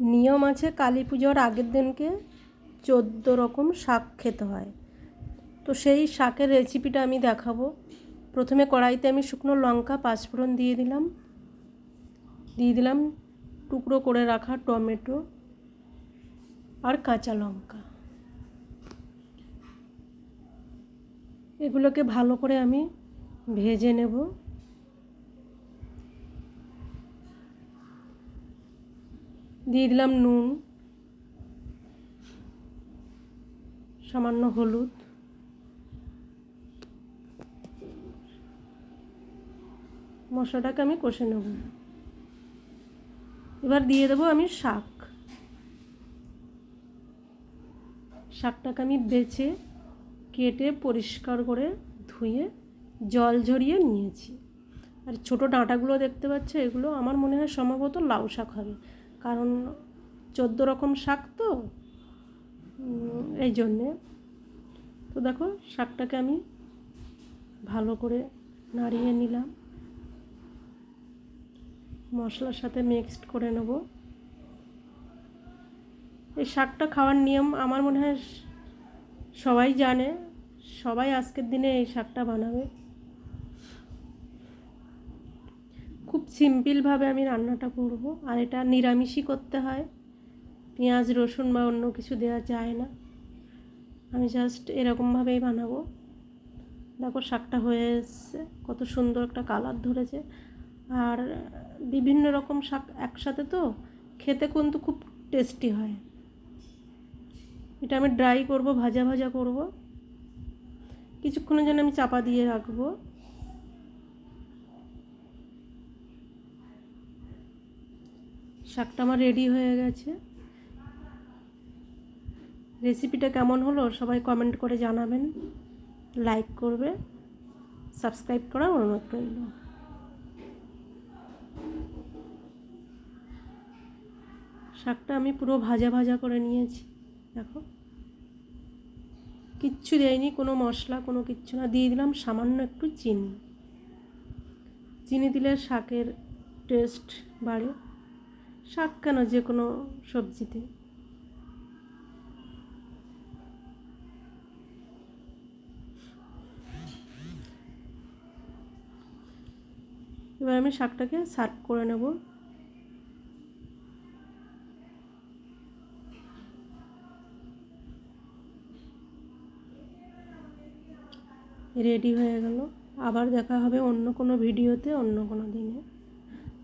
নিয়ম আছে কালী পুজোর আগের দিনকে চোদ্দ রকম শাক খেতে হয়। তো সেই শাকের রেসিপিটা আমি দেখাবো। প্রথমে কড়াইতে আমি শুকনো লঙ্কা, পাঁচফোড়ন দিয়ে দিলাম। দিয়ে দিলাম টুকরো করে রাখা টমেটো আর কাঁচা লঙ্কা। এগুলোকে ভালো করে আমি ভেজে নেব। দিয়ে দিলাম নুন, সামান্য হলুদ, মশলাটাকে আমি কষে নেব। এবার দিয়ে দেবো আমি শাক। শাকটাকে আমি বেছে, কেটে পরিষ্কার করে ধুয়ে জল ঝরিয়ে নিয়েছি। আর ছোটো ডাঁটাগুলো দেখতে পাচ্ছ, এগুলো আমার মনে হয় সম্ভবত লাউ শাক হবে। কারণ চোদ্দ রকম শাক তো এই জন্যে। তো দেখো, শাকটাকে আমি ভালো করে নাড়িয়ে নিলাম। মশলার সাথে মিক্সড করে নেব। এই শাকটা খাওয়ার নিয়ম আমার মনে হয় সবাই জানে, সবাই আজকের দিনে এই শাকটা বানাবে। খুব সিম্পলভাবে আমি রান্নাটা করব। আর এটা নিরামিষই করতে হয়। পেঁয়াজ, রসুন বা অন্য কিছু দেওয়া যায় না। আমি জাস্ট এরকমভাবেই বানাবো। দেখো শাকটা হয়ে এসছে, কত সুন্দর একটা কালার ধরেছে। আর বিভিন্ন রকম শাক একসাথে তো, খেতে কিন্তু খুব টেস্টি হয়। এটা আমি ড্রাই করব, ভাজা ভাজা করব। কিছুক্ষণের জন্য আমি চাপা দিয়ে রাখব। শাকটা আমার রেডি হয়ে গেছে। রেসিপিটা কেমন হলো সবাই কমেন্ট করে জানাবেন। লাইক করবে সাবস্ক্রাইব করার অনুরোধ রইল। শাকটা আমি পুরো ভাজা ভাজা করে নিয়েছি, দেখো। কিচ্ছু দেয়নি, কোনো মশলা, কোনো কিচ্ছু না। দিয়ে দিলাম সামান্য একটু চিনি। চিনি দিলে শাকের টেস্ট বাড়ে। শাক কেন যে কোনো সবজিতে। এবার আমি শাকটাকে সার্ভ করে নেব। রেডি হয়ে গেল। আবার দেখা হবে অন্য কোনো ভিডিওতে অন্য কোনো দিনে।